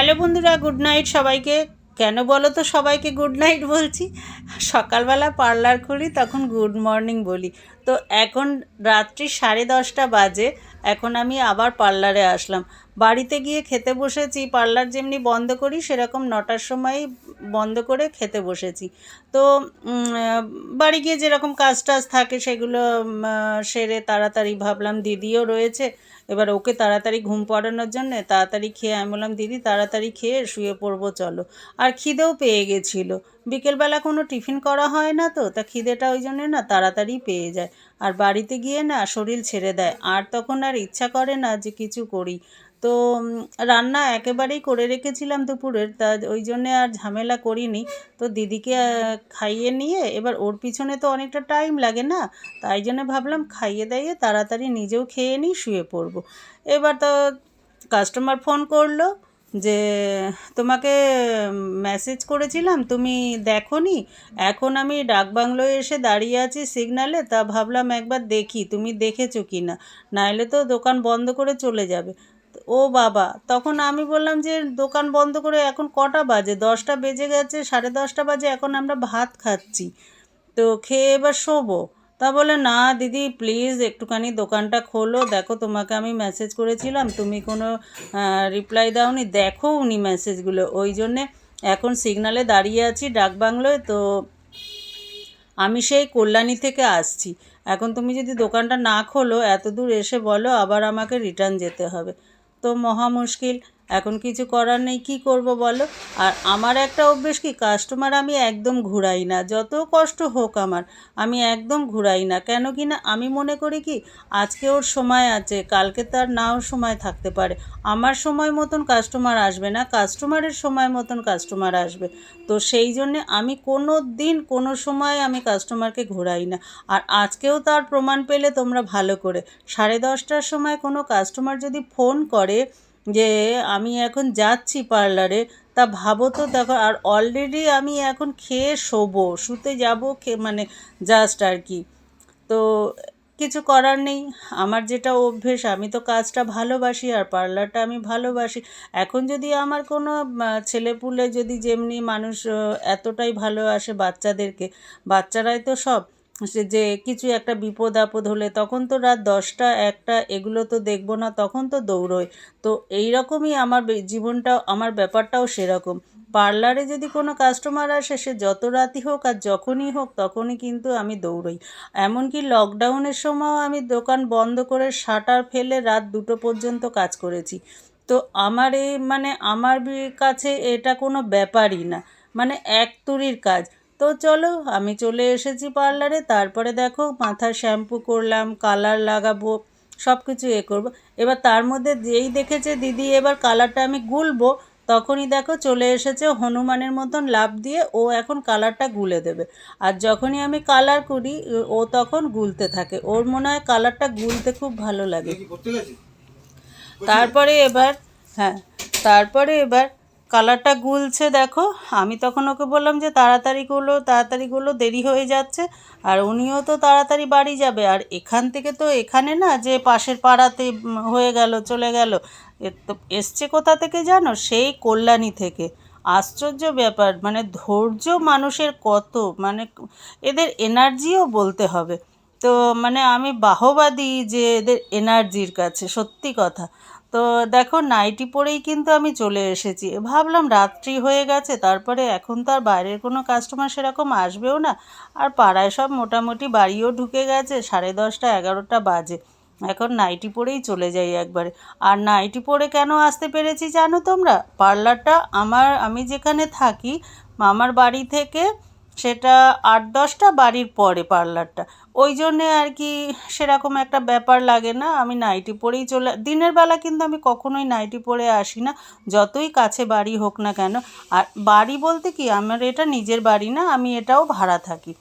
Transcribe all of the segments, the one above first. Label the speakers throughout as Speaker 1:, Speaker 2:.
Speaker 1: Hello বন্ধুরা good night সবাইকে। কেন বলো তো সবাইকে গুড নাইট বলছি? সকালবেলা পার্লার খুলি, তখন গুড মর্নিং বলি। তো এখন রাত্রি সাড়ে দশটা বাজে, এখন আমি আবার পার্লারে আসলাম। বাড়িতে গিয়ে খেতে বসেছি, পার্লার যেমনি বন্ধ করি, সেরকম নটার সময় বন্ধ করে খেতে বসেছি। তো বাড়ি গিয়ে যেরকম কাজ টাজ থাকে সেগুলো সেরে তাড়াতাড়ি ভাবলাম দিদিও রয়েছে, এবার ওকে তাড়াতাড়ি ঘুম পাড়ানোর জন্যে তাড়াতাড়ি খেয়ে আমি বললাম, দিদি, তাড়াতাড়ি খেয়ে শুয়ে পড়ব, চলো। আর খিদেও পেয়ে গেছিল। বিকেলবেলা কোনো টিফিন করা হয় না তো, তা খিদেটা ওই জন্যে না তাড়াতাড়ি পেয়ে যায়। আর বাড়িতে গিয়ে না শরীর ছেড়ে দেয়। আর তখন আর ইচ্ছা করে না যে কিছু করি। তো রান্না একেবারেই করে রেখেছিলাম দুপুরের, তা ওই জন্যে আর ঝামেলা করিনি। তো দিদিকে খাইয়ে নিয়ে এবার ওর পিছনে তো অনেকটা টাইম লাগে না, তাই জন্য ভাবলাম খাইয়ে দাইয়ে তাড়াতাড়ি নিজেও খেয়ে নিই, শুয়ে পড়ব। এবার তো কাস্টমার ফোন করল যে, তোমাকে মেসেজ করেছিলাম, তুমি দেখো নি এখন আমি ডাকবাংলোয় এসে দাঁড়িয়ে আছি সিগনালে তা ভাবলাম একবার দেখি, তুমি দেখেছ কি না নাইলে তো দোকান বন্ধ করে চলে যাবে। ও বাবা, তখন আমি বললাম যে দোকান বন্ধ করে এখন কটা বাজে? দশটা বেজে গেছে, সাড়ে দশটা বাজে, এখন আমরা ভাত খাচ্ছি। তো খেয়ে এবার শোবো। তা বলে, না দিদি প্লিজ একটুখানি দোকানটা খোলো। দেখো তোমাকে আমি মেসেজ করেছিলাম, তুমি কোনো রিপ্লাই দাওনি। দেখো উনি মেসেজগুলো ওই জন্যে এখন সিগনালে দাঁড়িয়ে আছি ডাকবাংলোয় তো আমি সেই কল্যাণী থেকে আসছি। এখন তুমি যদি দোকানটা না খোলো এত দূর এসে বলো, আবার আমাকে রিটার্ন যেতে হবে। তো মহা মুশকিল। এখন কিছু করার নেই, কী করব বলো? আর আমার একটা অভ্যেস কি কাস্টমার আমি একদম ঘুরাই না, যত কষ্ট হোক আমার, আমি একদম ঘুরাই না। কেন কি না, আমি মনে করি কি, আজকে ওর সময় আছে, কালকে তার নাও সময় থাকতে পারে। আমার সময় মতন কাস্টমার আসবে না কাস্টমারের সময় মতন কাস্টমার আসবে। তো সেই জন্যে আমি কোনো দিন, কোনো সময় আমি কাস্টমারকে ঘোরাই না। আর আজকেও তার প্রমাণ পেলে তোমরা ভালো করে। সাড়ে দশটার সময় কোনো কাস্টমার যদি ফোন করে যে আমি এখন যাচ্ছি পার্লারে, তা ভাবো তো দেখো, আর অলরেডি আমি এখন খেয়ে শোবো, শুতে যাব খে মানে জাস্ট আর কি। তো কিছু করার নেই, আমার যেটা অভ্যেস, আমি তো কাজটা ভালোবাসি আর পার্লারটা আমি ভালোবাসি। এখন যদি আমার কোনো ছেলেপুলে যদি যেমনি মানুষ এতটাই ভালোবাসে বাচ্চাদেরকে, বাচ্চারাই তো সব সে যে কিছু একটা বিপদ আপদ হলে তখন তো রাত দশটা, একটা, এগুলো তো দেখব না, তখন তো দৌড়োয়। তো এই রকমই আমার জীবনটাও, আমার ব্যাপারটাও সেরকম। পার্লারে যদি কোনো কাস্টমার আসে, সে যত রাতই হোক আর যখনই হোক, তখনই কিন্তু আমি দৌড়ই। এমনকি লকডাউনের সময়ও আমি দোকান বন্ধ করে শাটার ফেলে রাত দুটো পর্যন্ত কাজ করেছি। তো আমার এই মানে আমার কাছে এটা কোনো ব্যাপারই না। মানে এক তুরির কাজ। তো চলো আমি চলে এসেছি পার্লারে তারপরে দেখো মাথায় শ্যাম্পু করলাম কালার লাগাবো সব কিছু এ করব। এবার তার মধ্যে যেই দেখেছে দিদি এবার কালারটা আমি গুলবো তখনই দেখো চলে এসেছে হনুমানের মতন লাভ দিয়ে ও এখন কালারটা গুলে দেবে। আর যখনই আমি কালার করি ও তখন গুলতে থাকে। ওর মনে হয় কালারটা গুলতে খুব ভালো লাগে। তারপরে এবার হ্যাঁ তারপরে এবার কালারটা গুলছে দেখো। আমি তখন ওকে বললাম যে তাড়াতাড়ি গুলো তাড়াতাড়ি গুলো, দেরি হয়ে যাচ্ছে। আর উনিও তো তাড়াতাড়ি বাড়ি যাবে। আর এখান থেকে তো এখানে না যে পাশের পাড়াতে হয়ে গেল, চলে গেল। এসছে কোথা থেকে জানো? সেই কল্যাণী থেকে। আশ্চর্য ব্যাপার মানে ধৈর্য মানুষের কত? মানে এদের এনার্জিও বলতে হবে। তো মানে আমি বাহবা দিই যে এদের এনার্জির কাছে, সত্যি কথা। তো দেখো নাইটি পরেই কিন্তু আমি চলে এসেছি। ভাবলাম রাত্রি হয়ে গেছে, তারপরে এখন তো আর বাইরের কোনো কাস্টমার সেরকম আসবেও না। আর পাড়ায় সব মোটামুটি বাড়িও ঢুকে গেছে, সাড়ে দশটা, এগারোটা বাজে। এখন নাইটি পরেই চলে যাই একবারে। আর নাইটি পরে কেন আসতে পেরেছি জানো তোমরা? পার্লারটা আমার, আমি যেখানে থাকি আমার বাড়ি থেকে সেটা আট দশটা বাড়ির পরে পার্লারটা। ওই জন্যে আর কি সেরকম একটা ব্যাপার লাগে না, আমি নাইটি পরেই চলে, দিনের বেলা কিন্তু আমি কখনোই নাইটি পরে আসি না, যতই কাছে বাড়ি হোক না কেন। আর বাড়ি বলতে কি, আমার এটা নিজের বাড়ি না, আমি এটাও ভাড়া থাকি।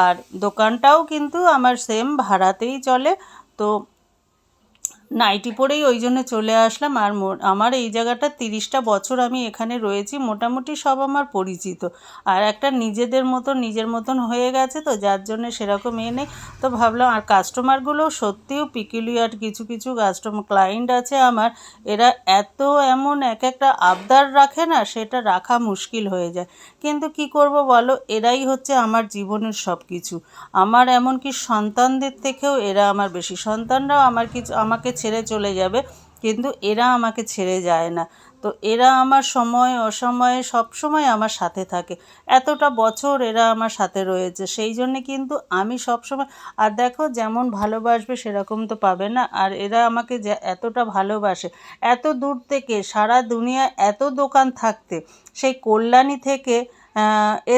Speaker 1: আর দোকানটাও কিন্তু আমার সেম ভাড়াতেই চলে। তো নাইটি পরেই ওই জন্য চলে আসলাম। আর আমার এই জায়গাটা তিরিশটা বছর আমি এখানে রয়েছি, মোটামুটি সব আমার পরিচিত। আর একটা নিজেদের মতন, নিজের মতন হয়ে গেছে তো, যার জন্য সেরকম এ নেই। তো ভাবলাম, আর কাস্টমারগুলো সত্যিও পিকুলিয়ার কিছু কিছু কাস্টমার ক্লায়েন্ট আছে আমার। এরা এত এমন এক একটা আবদার রাখে না, সেটা রাখা মুশকিল হয়ে যায়। কিন্তু কি করব বলো? এরাই হচ্ছে আমার জীবনের সব কিছু আমার এমনকি সন্তানদের থেকেও এরা আমার বেশি। সন্তানরাও আমার কিছু, আমাকে ছেড়ে চলে যাবে। কিন্তু এরা আমাকে ছেড়ে যায় না। তো এরা আমার সময়, অসময়ে সব সময় আমার সাথে থাকে। এতটা বছর এরা আমার সাথে রয়েছে, সেই জন্যে কিন্তু আমি সব সময় আর দেখো যেমন ভালোবাসবে সেরকম তো পাবে না। আর এরা আমাকে যে এতটা ভালোবাসে, এত দূর থেকে, সারা দুনিয়া এত দোকান থাকতে, সেই কল্যাণী থেকে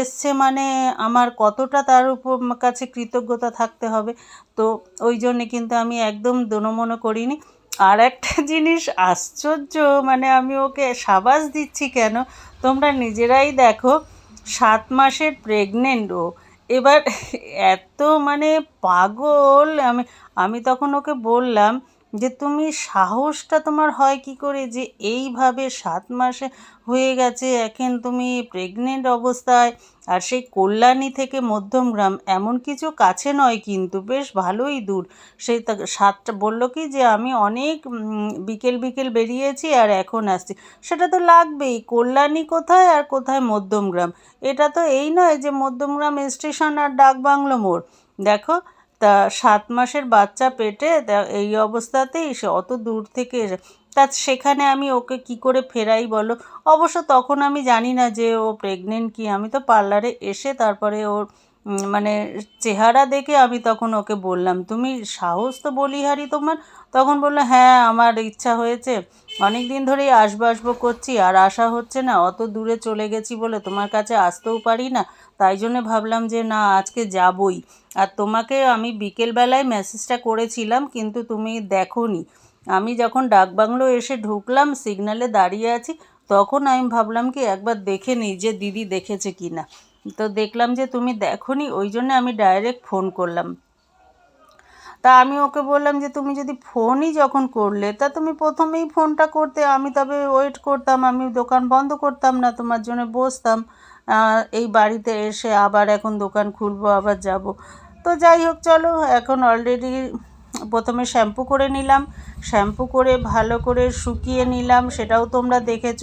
Speaker 1: এসছে মানে আমার কতটা তার উপর কাছে কৃতজ্ঞতা থাকতে হবে। তো ওই জন্যে কিন্তু আমি একদম দোনমনো করিনি। আর একটা জিনিস আশ্চর্য মানে আমি ওকে সাবাস দিচ্ছি কেন? তোমরা নিজেরাই দেখো, সাত মাসের প্রেগনেন্ট ও। এবার এত মানে পাগল, আমি আমি তখন ওকে বললাম যে তুমি সাহসটা তোমার হয় কি করে যে এইভাবে সাত মাসে হয়ে গেছে, এখন তুমি প্রেগনেন্ট অবস্থায় আর সেই কল্যাণী থেকে মধ্যমগ্রাম এমন কিছু কাছে নয় কিন্তু বেশ ভালোই দূর। সেই সাতটা বলল কি যে আমি অনেক বিকেল বিকেল বেরিয়েছি আর এখন আসছি। সেটা তো লাগবেই, কল্যাণী কোথায় আর কোথায় মধ্যমগ্রাম? এটা তো এই নয় যে মধ্যমগ্রাম স্টেশন আর ডাকবাংলো মোড়। দেখো তা সাত মাসের বাচ্চা পেটে এই অবস্থাতেই সে অত দূর থেকে তা সেখানে আমি ওকে কি করে ফেরাই বলো? অবশ্য তখন আমি জানি না যে ও প্রেগনেন্ট কি। আমি তো পার্লারে এসে তারপরে ওর মানে চেহারা দেখে আমি তখন ওকে বললাম, তুমি সাহস তো বলিহারি তোমার? তখন বলল হ্যাঁ আমার ইচ্ছা হয়েছে। অনেক দিন ধরেই আসব আসব করছি, আর আসা হচ্ছে না, অত দূরে চলে গেছি বলে তোমার কাছে আসতেও পারি না। তাই জন্য ভাবলাম যে, না, আজকে যাবই। আর তোমাকে আমি বিকেলবেলায় মেসেজটা করেছিলাম, কিন্তু তুমি দেখোনি। আমি যখন ডাকবাংলো এসে ঢুকলাম সিগনালে দাঁড়িয়ে আছি, তখন আমি ভাবলাম কি, একবার দেখে নিই যে দিদি দেখেছে কি না। তো দেখলাম যে তুমি দেখোনি, ওই জন্য আমি ডাইরেক্ট ফোন করলাম। তা আমি ওকে বললাম যে, তুমি যদি ফোনই যখন করলে, তা তুমি প্রথমেই ফোনটা করতে। আমি তবে ওয়েট করতাম, আমি দোকান বন্ধ করতাম না, তোমার জন্য বসতাম। এই বাড়িতে এসে আবার এখন দোকান খুলবো, আবার যাব। তো যাই হোক, চলো, এখন অলরেডি প্রথমে শ্যাম্পু করে নিলাম। শ্যাম্পু করে, ভালো করে শুকিয়ে নিলাম, সেটাও তোমরা দেখেছ।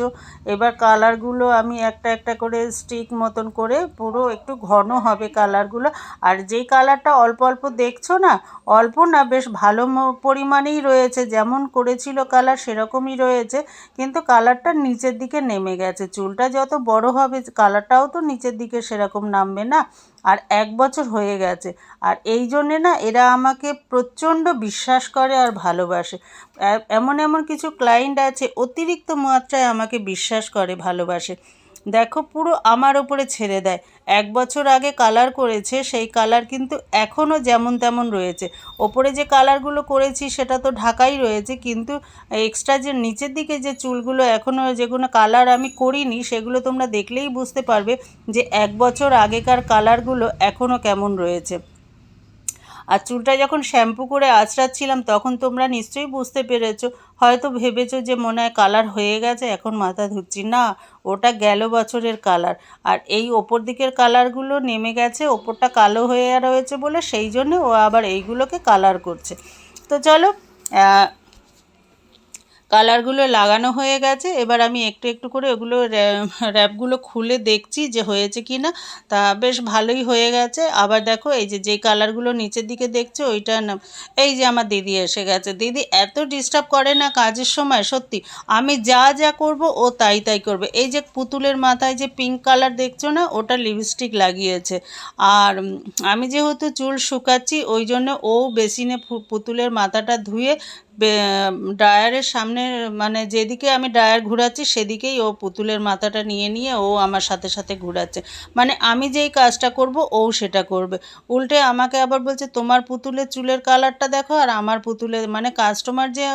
Speaker 1: এবার কালারগুলো আমি একটা একটা করে স্টিক মতন করে পুরো একটু ঘন হবে কালারগুলো। আর যেই কালারটা অল্প অল্প দেখছ না, অল্প না, বেশ ভালো পরিমাণেই রয়েছে। যেমন করেছিল কালার, সেরকমই রয়েছে। কিন্তু কালারটা নিচের দিকে নেমে গেছে। চুলটা যত বড় হবে, কালারটাও তো নিচের দিকে সেরকম নামবে না। আর এক বছর হয়ে গেছে। আর এই জন্যে না, এরা আমাকে প্রচণ্ড বিশ্বাস করে আর ভালোবাসে। এমন এমন কিছু ক্লায়েন্ট আছে, অতিরিক্ত মাত্রায় আমাকে বিশ্বাস করে, ভালোবাসে। দেখো, পুরো আমার ওপরে ছেড়ে দেয়। এক বছর আগে কালার করেছে, সেই কালার কিন্তু এখনও যেমন তেমন রয়েছে। ওপরে যে কালারগুলো করেছি, সেটা তো ঢাকাই রয়েছে, কিন্তু এক্সট্রা যে নিচের দিকে যে চুলগুলো এখনও যেগুলো কালার আমি করিনি, সেগুলো তোমরা দেখলেই বুঝতে পারবে যে এক বছর আগেকার কালারগুলো এখনও কেমন রয়েছে। আর চুলটা যখন শ্যাম্পু করে আঁচড়াচ্ছিলাম, তখন তোমরা নিশ্চয়ই বুঝতে পেরেছ। হয়তো ভেবেছ যে মনে হয় কালার হয়ে গেছে, এখন মাথা ধুচ্ছি। না, ওটা গেল বছরের কালার। আর এই ওপর দিকের কালারগুলো নেমে গেছে, ওপরটা কালো হয়ে রয়েছে বলে, সেই জন্য ও আবার এইগুলোকে কালার করছে। তো চলো কালারগুলো লাগানো হয়ে গেছে। এবার আমি একটু একটু করে ওগুলো র্যা- র্যাপগুলো খুলে দেখছি যে হয়েছে কি না। তা বেশ ভালোই হয়ে গেছে। আবার দেখো, এই যে যেই কালারগুলো নিচের দিকে দেখছ, ওইটা না, এই যে আমার দিদি এসে গেছে। দিদি এত ডিস্টার্ব করে না কাজের সময়, সত্যি। আমি যা যা করব, ও তাই তাই করবে। এই যে পুতুলের মাথায় যে পিঙ্ক কালার দেখছ না, ওটা লিপস্টিক লাগিয়েছে। আর আমি যেহেতু চুল শুকাচ্ছি, ওই জন্য ও বেসিনে পুতুলের মাথাটা ধুয়ে ড্রায়ারের সামনে মানে যেদিকে আমি ড্রায়ার ঘোরাচ্ছি, সেদিকেই ও পুতুলের মাথাটা নিয়ে নিয়ে ও আমার সাথে সাথে ঘোরাচ্ছে। মানে আমি যেই কাজটা করব, ও সেটা করবে। উল্টে আমাকে আবার বলছে, তোমার পুতুলের চুলের কালারটা দেখো, আর আমার পুতুলের মানে কাস্টমার যে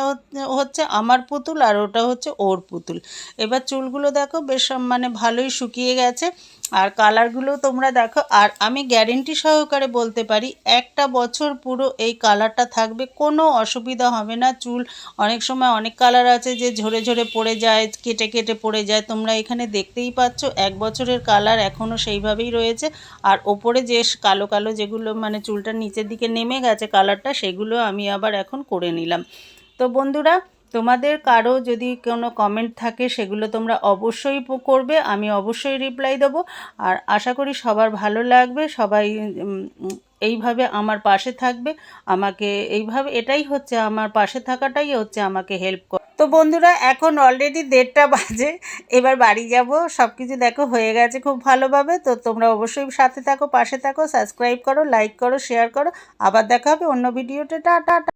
Speaker 1: হচ্ছে- আমার পুতুল, আর ওটা হচ্ছে ওর পুতুল। এবার চুলগুলো দেখো, বেশ মানে ভালোই শুকিয়ে গেছে। আর কালারগুলো তোমরা দেখো, আর আমি গ্যারেন্টি সহকারে বলতে পারি, একটা বছর পুরো এই কালারটা থাকবে, কোনো অসুবিধা হবে না। চুল, অনেক সময় অনেক কালার আছে যে ঝরে ঝরে পড়ে যায়, কেটে কেটে পড়ে যায়। তোমরা এখানে দেখতেই পাচ্ছ, এক বছরের কালার এখনও সেইভাবেই রয়েছে। আর ওপরে যে কালো কালো যেগুলো মানে চুলটার নিচের দিকে নেমে গেছে কালারটা সেগুলো আমি আবার এখন করে নিলাম। তো বন্ধুরা তোমাদের কারও যদি কোনো কমেন্ট থাকে, সেগুলো তোমরা অবশ্যই করবে, আমি অবশ্যই রিপ্লাই দেবো। আর আশা করি সবার ভালো লাগবে, সবাই এইভাবে আমার পাশে থাকবে। আমাকে এইভাবে, এটাই হচ্ছে আমার পাশে থাকাটাই হচ্ছে আমাকে হেল্প কর তো বন্ধুরা, এখন অলরেডি দেড়টা বাজে, এবার বাড়ি যাব। সব কিছু দেখো, হয়ে গেছে খুব ভালোভাবে। তো তোমরা অবশ্যই সাথে থাকো, পাশে থাকো সাবস্ক্রাইব করো লাইক করো শেয়ার করো। আবার দেখা হবে অন্য ভিডিওতে টাটা